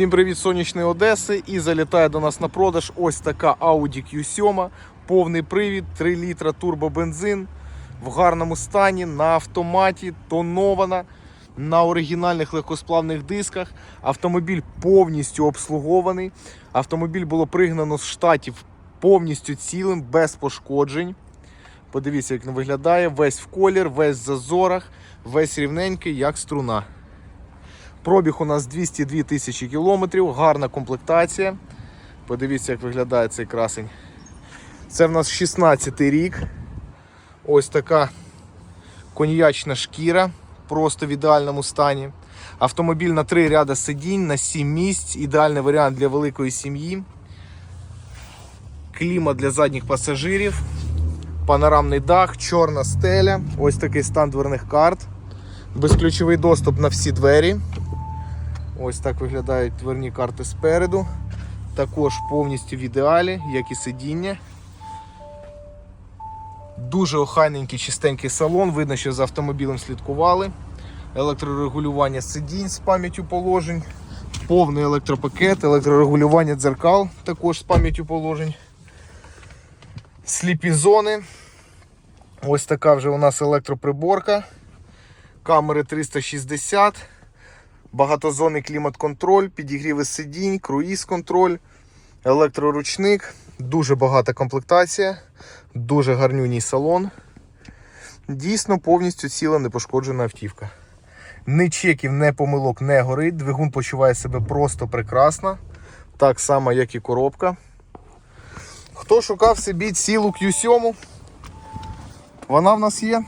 Всім привіт сонячної Одеси і залітає до нас на продаж ось така Audi Q7, повний привід, 3 літра турбобензин в гарному стані, на автоматі, тонована, на оригінальних легкосплавних дисках. Автомобіль повністю обслугований. Автомобіль було пригнано з штатів повністю цілим, без пошкоджень. Подивіться, як він виглядає. Весь в колір, весь в зазорах, весь рівненький, як струна. Пробіг у нас 202 тисячі кілометрів, гарна комплектація. Подивіться, як виглядає цей красень. Це в нас 16 рік. Ось така коньячна шкіра, просто в ідеальному стані. Автомобіль на 3 ряда сидінь, на 7 місць. Ідеальний варіант для великої сім'ї. Клімат для задніх пасажирів. Панорамний дах, чорна стеля. Ось такий стан дверних карт. Безключовий доступ на всі двері. Ось так виглядають дверні карти спереду. Також повністю в ідеалі, як і сидіння. Дуже охайненький, чистенький салон. Видно, що за автомобілем слідкували. Електрорегулювання сидінь з пам'яттю положень. Повний електропакет, електрорегулювання дзеркал також з пам'яттю положень. Сліпі зони. Ось така вже у нас електроприборка. Камери 360, багатозонний клімат-контроль, підігріви сидінь, круїз-контроль, електроручник, дуже багата комплектація, дуже гарнюній салон. Дійсно повністю ціла непошкоджена автівка. Ні чеків, ні помилок не горить. Двигун почуває себе просто прекрасно. Так само, як і коробка. Хто шукав собі цілу Q7, вона в нас є.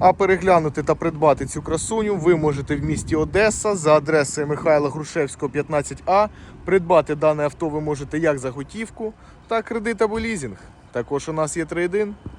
А переглянути та придбати цю красуню ви можете в місті Одеса за адресою Михайла Грушевського, 15А. Придбати дане авто ви можете як за готівку, так кредит або лізинг. Також у нас є трейдин.